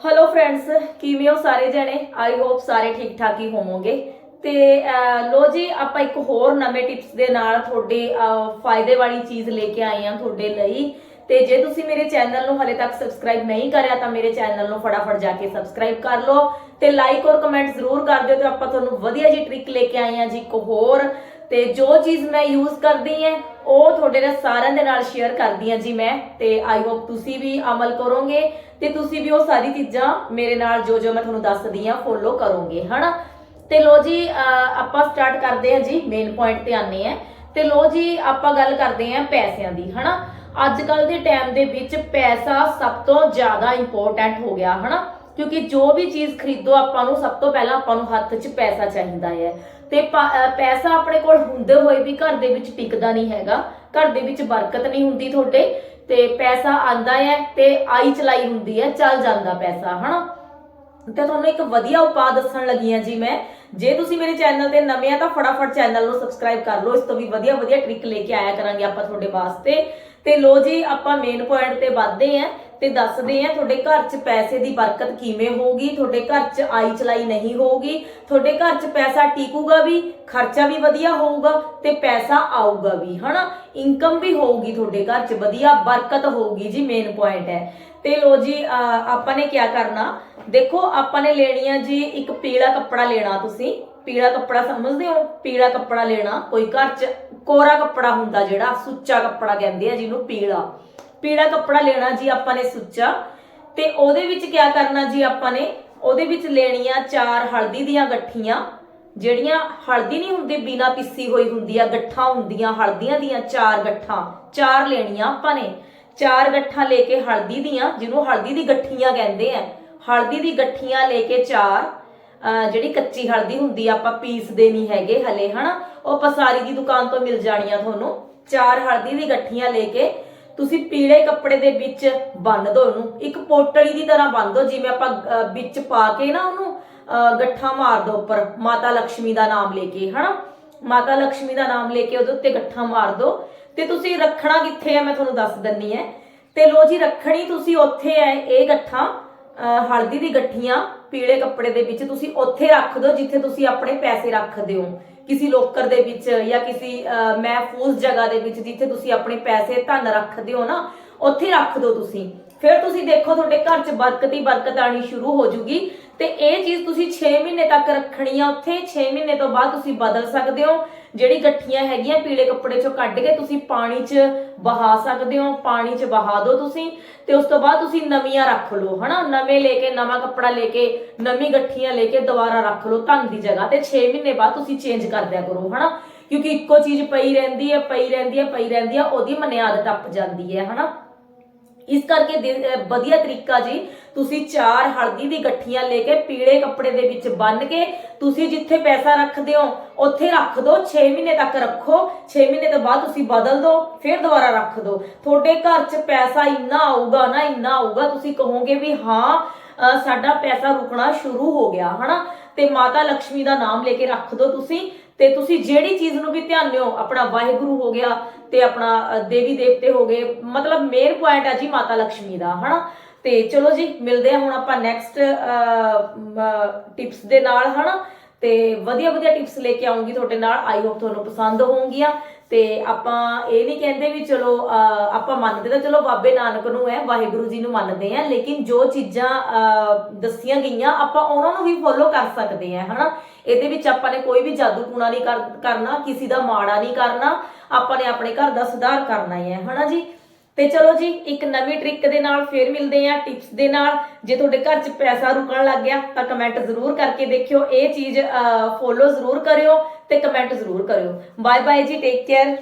Hello friends ਕਿਵੇਂ ਹੋ ਸਾਰੇ ਜਣੇ? ਆਈ ਹੋਪ ਸਾਰੇ ਠੀਕ ਠਾਕ ਹੀ ਹੋਵੋਗੇ। ਤੇ ਅਹ, ਲੋ ਜੀ ਆਪਾਂ ਇੱਕ ਹੋਰ ਨਵੇਂ ਟਿਪਸ ਦੇ ਨਾਲ ਤੁਹਾਡੇ ਫਾਇਦੇ ਵਾਲੀ ਚੀਜ਼ ਲੈ ਕੇ ਆਏ ਹਾਂ ਤੁਹਾਡੇ ਲਈ। ਤੇ ਜੇ ਤੁਸੀਂ ਮੇਰੇ ਚੈਨਲ ਨੂੰ ਹਲੇ ਤੱਕ ਸਬਸਕ੍ਰਾਈਬ ਨਹੀਂ ਕਰਿਆ ਤਾਂ ਮੇਰੇ ਚੈਨਲ ਨੂੰ ਫਟਾਫਟ ਜਾ ਕੇ ਸਬਸਕ੍ਰਾਈਬ ਕਰ ਲਓ। ਤੇ ਲਾਈਕ ਔਰ ਕਮੈਂਟ ਜ਼ਰੂਰ ਕਰ ਦਿਓ ਤੇ ਆਪਾਂ ਤੁਹਾਨੂੰ ਵਧੀਆ ਜੀ ਟ੍ਰਿਕ ਲੈ ਕੇ ਆਏ ਹਾਂ ਜੀ ਇੱਕ ਹੋਰ। ਤੇ ਜੋ ਚੀਜ਼ ਮੈਂ ਯੂਜ਼ ਕਰਦੀ ਹਾਂ ਉਹ ਤੁਹਾਡੇ ਨਾਲ ਸਾਰਿਆਂ ਦੇ ਨਾਲ ਸ਼ੇਅਰ ਕਰਦੀ ਹਾਂ ਜੀ ਮੈਂ ਤੇ ਆਈ ਹੋਪ ਤੁਸੀਂ ਵੀ ਅਮਲ ਕਰੋਗੇ ਤੇ ਤੁਸੀਂ ਵੀ ਉਹ ਸਾਰੀ ਚੀਜ਼ਾਂ ਮੇਰੇ ਨਾਲ ਜੋ ਜੋ ਮੈਂ ਤੁਹਾਨੂੰ ਦੱਸਦੀ ਹਾਂ ਫੋਲੋ ਕਰੋਗੇ, ਹਨਾ? ਤੇ ਲੋ ਜੀ ਆਪਾਂ ਸਟਾਰਟ ਕਰਦੇ ਹਾਂ ਜੀ ਮੇਨ ਪੁਆਇੰਟ ਤੇ ਆਨੇ ਆ ਤੇ ਲੋ ਜੀ, ਆਪਾਂ ਗੱਲ ਕਰਦੇ ਹਾਂ ਪੈਸਿਆਂ ਦੀ, ਹਨਾ? ਅੱਜ ਕੱਲ ਦੇ ਟਾਈਮ ਦੇ ਵਿੱਚ ਪੈਸਾ ਸਭ ਤੋਂ ਜ਼ਿਆਦਾ ਇੰਪੋਰਟੈਂਟ ਹੋ ਗਿਆ, ਹਨਾ? ਕਿਉਂਕਿ ਜੋ ਵੀ ਚੀਜ਼ ਖਰੀਦੋ, ਆਪਾਂ ਨੂੰ ਸਭ ਤੋਂ ਪਹਿਲਾਂ ਆਪਾਂ ਨੂੰ ਹੱਥ 'ਚ ਪੈਸਾ ਚਾਹੀਦਾ ਹੈ। ਤੇ ਪੈਸਾ ਆਪਣੇ ਕੋਲ ਹੁੰਦੇ ਹੋਏ ਵੀ ਘਰ ਦੇ ਵਿੱਚ ਟਿਕਦਾ ਨਹੀਂ ਹੈਗਾ। ਘਰ ਦੇ ਵਿੱਚ ਬਰਕਤ ਨਹੀਂ ਹੁੰਦੀ ਤੁਹਾਡੇ। ਤੇ ਪੈਸਾ ਆਂਦਾ ਹੈ ਤੇ ਆਈ ਚਲਾਈ ਹੁੰਦੀ ਹੈ, ਚੱਲ ਜਾਂਦਾ ਪੈਸਾ, ਹਨਾ? ਤੇ ਤੁਹਾਨੂੰ ਇੱਕ ਵਧੀਆ ਉਪਾਅ ਦੱਸਣ ਲੱਗੀ ਹਾਂ ਜੀ ਮੈਂ। ਜੇ ਤੁਸੀਂ ਮੇਰੇ ਚੈਨਲ ਤੇ ਨਵੇਂ ਆ ਤਾਂ ਫਟਾਫਟ ਚੈਨਲ ਨੂੰ ਸਬਸਕ੍ਰਾਈਬ ਕਰ ਲਓ। ਇਸ ਤੋਂ ਵੀ ਵਧੀਆ ਵਧੀਆ ਟ੍ਰਿਕ ਲੈ ਕੇ ਆਇਆ ਕਰਾਂਗੇ ਆਪਾਂ ਤੁਹਾਡੇ ਵਾਸਤੇ। ਤੇ ਲੋ ਜੀ, ਆਪਾਂ ਮੇਨ ਪੁਆਇੰਟ ਤੇ ਵੱਧਦੇ ਆਂ ਤੇ ਦੱਸਦੇ ਆ ਤੁਹਾਡੇ ਘਰ 'ਚ ਪੈਸੇ ਦੀ ਬਰਕਤ ਕਿਵੇਂ ਹੋਊਗੀ, ਤੁਹਾਡੇ ਘਰ 'ਚ ਆਈ ਚਲਾਈ ਨਹੀਂ ਹੋਊਗੀ, ਤੁਹਾਡੇ ਘਰ 'ਚ ਪੈਸਾ ਟਿਕੂਗਾ ਵੀ, ਖਰਚਾ ਵੀ ਵਧੀਆ ਹੋਊਗਾ ਤੇ ਪੈਸਾ ਆਊਗਾ ਵੀ, ਹਨਾ? ਇਨਕਮ ਵੀ ਹੋਊਗੀ ਤੁਹਾਡੇ ਘਰ 'ਚ, ਵਧੀਆ ਬਰਕਤ ਹੋਊਗੀ ਜੀ ਮੇਨ ਪੁਆਇੰਟ ਹੈ। ਤੇ ਲੋ ਜੀ ਆਪਾਂ ਨੇ ਕੀ ਕਰਨਾ? ਦੇਖੋ, ਆਪਾਂ ਨੇ ਲੈਣੀ ਆ ਜੀ ਇੱਕ ਪੀਲਾ ਕੱਪੜਾ ਲੈਣਾ ਤੁਸੀਂ। ਪੀਲਾ ਕੱਪੜਾ ਸਮਝਦੇ ਹੋ? ਪੀਲਾ ਕੱਪੜਾ ਲੈਣਾ, ਕੋਈ ਘਰ 'ਚ ਕੋਰਾ ਕੱਪੜਾ ਹੁੰਦਾ ਜਿਹੜਾ, ਸੁੱਚਾ ਕੱਪੜਾ ਕਹਿੰਦੇ ਆ ਜਿਹਨੂੰ, ਪੀਲਾ। ਪੀੜਾ ਕੱਪੜਾ ਲੈਣਾ ਜੀ ਆਪਾਂ ਨੇ ਸੁੱਚਾ ਤੇ ਉਹਦੇ ਵਿੱਚ ਕੀ ਕਰਨਾ ਜੀ ਆਪਾਂ ਨੇ? ਉਹਦੇ ਵਿੱਚ ਲੈਣੀਆਂ ਚਾਰ ਹਲਦੀ ਦੀਆਂ ਗੱਠੀਆਂ, ਜਿਹੜੀਆਂ ਹਲਦੀ ਨਹੀਂ ਹੁੰਦੀ, ਬਿਨਾ ਪਿੱਸੀ ਹੋਈ ਹੁੰਦੀ ਆ, ਗੱਠਾਂ ਹੁੰਦੀਆਂ, ਹਲਦੀਆਂ ਦੀਆਂ ਚਾਰ ਗੱਠਾਂ, ਚਾਰ ਲੈਣੀਆਂ ਆਪਾਂ ਨੇ। ਚਾਰ ਗੱਠਾਂ ਲੈ ਕੇ ਹਲਦੀ ਦੀਆਂ, ਜਿਹਨੂੰ ਹਲਦੀ ਦੀ ਗੱਠੀਆਂ ਕਹਿੰਦੇ ਆ। ਹਲਦੀ ਦੀ ਗੱਠੀਆਂ ਲੈ ਕੇ ਚਾਰ, ਅਹ, ਜਿਹੜੀ ਕੱਚੀ ਹਲਦੀ ਹੁੰਦੀ ਆ, ਆਪਾਂ ਪੀਸਦੇ ਨਹੀਂ ਹੈਗੇ ਹਲੇ, ਹਨਾ? ਉਹ ਪਸਾਰੀ ਦੀ ਦੁਕਾਨ ਤੋਂ ਮਿਲ ਜਾਣੀਆਂ ਤੁਹਾਨੂੰ। ਚਾਰ ਹਲਦੀ ਦੀ ਗੱਠੀਆਂ ਲੈ ਕੇ ਤੁਸੀਂ ਪੀਲੇ ਕੱਪੜੇ ਦੇ ਵਿੱਚ ਬੰਨ ਦਿਓ ਉਹਨੂੰ। ਇੱਕ ਪੋਟਲੀ ਦੀ ਤਰ੍ਹਾਂ ਬੰਨ ਦਿਓ ਜਿਵੇਂ ਆਪਾਂ ਵਿੱਚ ਪਾ ਕੇ ਨਾ ਉਹਨੂੰ ਗੱਠਾ ਮਾਰ ਦੋ ਉੱਪਰ। ਮਾਤਾ ਲక్ష్ਮੀ ਦਾ ਨਾਮ ਲੈ ਕੇ, ਹਨਾ? ਮਾਤਾ ਲక్ష్ਮੀ ਦਾ ਨਾਮ ਲੈ ਕੇ ਉਹਦੇ ਉੱਤੇ ਗੱਠਾ ਮਾਰ ਦਿਓ ਤੇ ਤੁਸੀਂ ਰੱਖਣਾ ਕਿੱਥੇ ਹੈ ਮੈਂ ਤੁਹਾਨੂੰ ਦੱਸ ਦਿੰਨੀ ਹੈ ਤੇ ਲੋ ਜੀ, ਰੱਖਣੀ ਤੁਸੀਂ ਉੱਥੇ ਹੈ ਇਹ ਗੱਠਾ ਹਲਦੀ ਦੀ ਗੱਠੀਆਂ ਪੀਲੇ ਕੱਪੜੇ ਦੇ ਵਿੱਚ ਤੁਸੀਂ ਉੱਥੇ ਰੱਖ ਦਿਓ ਜਿੱਥੇ ਤੁਸੀਂ ਆਪਣੇ ਪੈਸੇ ਰੱਖਦੇ ਹੋ। ਕਿਸੇ ਲੋਕਰ ਦੇ ਵਿੱਚ ਜਾਂ ਕਿਸੇ ਅਹ, ਮਹਿਫੂਜ਼ ਜਗ੍ਹਾ ਦੇ ਵਿੱਚ ਜਿੱਥੇ ਤੁਸੀਂ ਆਪਣੇ ਪੈਸੇ ਧਨ ਰੱਖਦੇ ਹੋ ਨਾ ਉੱਥੇ ਰੱਖ ਦਿਓ ਤੁਸੀਂ। ਫਿਰ ਤੁਸੀਂ ਦੇਖੋ ਤੁਹਾਡੇ ਘਰ 'ਚ ਬਰਕਤ ਹੀ ਬਰਕਤ ਆਣੀ ਸ਼ੁਰੂ ਹੋ ਜੂਗੀ ਤੇ ਇਹ ਚੀਜ਼ ਤੁਸੀਂ 6 ਮਹੀਨੇ ਤੱਕ ਰੱਖਣੀ ਆ। ਉੱਥੇ 6 ਮਹੀਨੇ ਤੋਂ ਬਾਅਦ ਤੁਸੀਂ ਬਦਲ ਸਕਦੇ ਹੋ। ਜਿਹੜੀ ਗੱਠੀਆਂ ਹੈਗੀਆਂ ਪੀਲੇ ਕੱਪੜੇ 'ਚੋਂ ਕੱਢ ਕੇ ਤੁਸੀਂ ਪਾਣੀ 'ਚ ਬਹਾ ਸਕਦੇ ਹੋ, ਪਾਣੀ 'ਚ ਬਹਾ ਦਿਓ ਤੁਸੀਂ ਤੇ ਉਸ ਤੋਂ ਬਾਅਦ ਤੁਸੀਂ ਨਵੀਆਂ ਰੱਖ ਲਓ, ਹਨਾ? ਨਵੇਂ ਲੈ ਕੇ, ਨਵਾਂ ਕੱਪੜਾ ਲੈ ਕੇ, ਨਵੀਂ ਗੱਠੀਆਂ ਲੈ ਕੇ ਦੁਬਾਰਾ ਰੱਖ ਲਓ ਧਨ ਦੀ ਜਗ੍ਹਾ ਤੇ 6 ਮਹੀਨੇ ਬਾਅਦ ਤੁਸੀਂ ਚੇਂਜ ਕਰ ਦਿਆ ਕਰੋ, ਹਨਾ? ਕਿਉਂਕਿ ਇੱਕੋ ਚੀਜ਼ ਪਈ ਰਹਿੰਦੀ ਹੈ, ਪਈ ਰਹਿੰਦੀ ਹੈ, ਪਈ ਰਹਿੰਦੀ ਹੈ, ਉਹਦੀ ਮਨਿਆਦ ਟੱਪ ਜਾਂਦੀ ਹੈ, ਹਨਾ? ਇਸ ਕਰਕੇ ਵਧੀਆ ਤਰੀਕਾ ਜੀ, ਤੁਸੀਂ ਚਾਰ ਹਲਦੀ ਦੀ ਗੱਠੀਆਂ ਲੈ ਕੇ ਪੀਲੇ ਕੱਪੜੇ ਦੇ ਵਿੱਚ ਬੰਨ ਕੇ ਤੁਸੀਂ ਜਿੱਥੇ ਪੈਸਾ ਰੱਖਦੇ ਹੋ, ਉੱਥੇ ਰੱਖ ਦਿਓ 6 ਮਹੀਨੇ ਤੱਕ ਰੱਖੋ 6 ਮਹੀਨੇ ਤੋਂ ਬਾਅਦ ਤੁਸੀਂ ਬਦਲ ਦਿਓ ਫਿਰ ਦੁਬਾਰਾ ਰੱਖ ਦਿਓ ਤੁਹਾਡੇ ਘਰ 'ਚ ਪੈਸਾ ਇੰਨਾ ਆਊਗਾ ਨਾ, ਇੰਨਾ ਆਊਗਾ, ਤੁਸੀਂ ਕਹੋਗੇ ਵੀ ਹਾਂ, ਅਹ, ਸਾਡਾ ਪੈਸਾ ਰੁਕਣਾ ਸ਼ੁਰੂ ਹੋ ਗਿਆ, ਹਨਾ? ਤੇ ਮਾਤਾ ਲక్ష్ਮੀ ਦਾ ਨਾਮ ਲੈ ਕੇ ਰੱਖ ਦਿਓ ਤੁਸੀਂ ਤੇ ਤੁਸੀਂ ਜਿਹੜੀ ਚੀਜ਼ ਨੂੰ ਵੀ ਧਿਆਨਿਓ ਆਪਣਾ ਵਾਹਿਗੁਰੂ ਹੋ ਗਿਆ ਤੇ ਆਪਣਾ ਦੇਵੀ ਦੇਵਤੇ ਹੋ ਗਏ, ਮਤਲਬ ਮੇਨ ਪੁਆਇੰਟ ਆ ਜੀ ਮਾਤਾ ਲక్ష్ਮੀ ਦਾ, ਹਨਾ? ਤੇ ਚਲੋ ਜੀ, ਮਿਲਦੇ ਆ ਹੁਣ ਆਪਾਂ ਨੈਕਸਟ ਟਿਪਸ ਦੇ ਨਾਲ, ਹਨਾ? ਤੇ ਵਧੀਆ ਵਧੀਆ ਟਿਪਸ ਲੈ ਕੇ ਆਉਂਗੀ ਤੁਹਾਡੇ ਨਾਲ ਆਈ ਹੋਪ ਤੁਹਾਨੂੰ ਪਸੰਦ ਹੋਣਗੀਆਂ। ਤੇ ਆਪਾਂ ਇਹ ਨਹੀਂ ਕਹਿੰਦੇ ਵੀ ਚਲੋ ਆਪਾਂ ਮੰਨਦੇ ਤਾਂ ਚਲੋ ਬਾਬੇ ਨਾਨਕ ਨੂੰ ਹੈ ਵਾਹਿਗੁਰੂ ਜੀ ਨੂੰ ਮੰਨਦੇ ਆ ਲੇਕਿਨ ਜੋ ਚੀਜ਼ਾਂ ਅਹ, ਦੱਸੀਆਂ ਗਈਆਂ ਆਪਾਂ ਉਹਨਾਂ ਨੂੰ ਵੀ ਫੋਲੋ ਕਰ ਸਕਦੇ ਆ ਹਨਾ? ਇਹਦੇ ਵਿੱਚ ਆਪਾਂ ਨੇ ਕੋਈ ਵੀ ਜਾਦੂ ਟੂਣਾ ਨਹੀਂ ਕਰਨਾ ਕਿਸੇ ਦਾ ਮਾੜਾ ਨਹੀਂ ਕਰਨਾ ਆਪਾਂ ਨੇ ਆਪਣੇ ਘਰ ਦਾ ਸੁਧਾਰ ਕਰਨਾ ਹੈ ਹਨਾ ਜੀ? ਤੇ ਚਲੋ ਜੀ, ਇੱਕ ਨਵੀਂ ਟ੍ਰਿਕ ਦੇ ਨਾਲ ਫੇਰ ਮਿਲਦੇ ਆ ਟਿਪਸ ਦੇ ਨਾਲ। ਜੇ ਤੁਹਾਡੇ ਘਰ 'ਚ ਪੈਸਾ ਰੁਕਣ ਲੱਗ ਗਿਆ, ਤਾਂ ਕਮੈਂਟ ਜ਼ਰੂਰ ਕਰਕੇ ਦੇਖਿਓ। ਇਹ ਚੀਜ਼ ਫੋਲੋ ਜ਼ਰੂਰ ਕਰਿਓ ਤੇ ਕਮੈਂਟ ਜ਼ਰੂਰ ਕਰਿਓ। ਬਾਏ ਬਾਏ ਜੀ ਟੇਕ ਕੇਅਰ